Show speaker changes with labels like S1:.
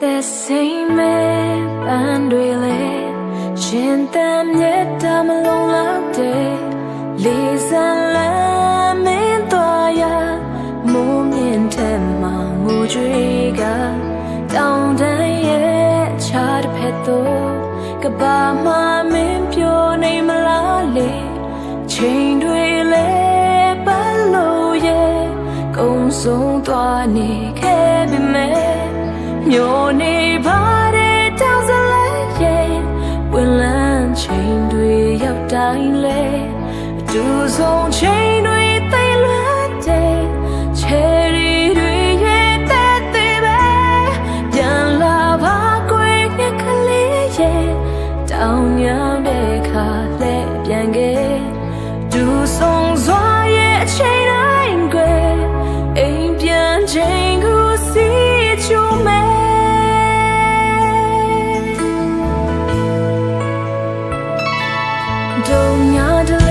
S1: စိမ့်မဲ့ပန်းတွေလေရှင်တမ်းမြတ်တမလုံးလောက်တဲ့လေးစံလမ်းမင်းသွားရမိုးမြင့်ထက်မှငိုကြွေးကတောင်တန်းရဲ့ချားတစ်ဖက်သို့ကဘာမှမင်းပြောနေမလားလေချိန်တွေလေပတ်လို့ရဲ့ကုံဆုံးသွားနေခဲ့ပြီ တိုင်းလဲအတူဆုံးချိန်တွေ ဒုံညာတ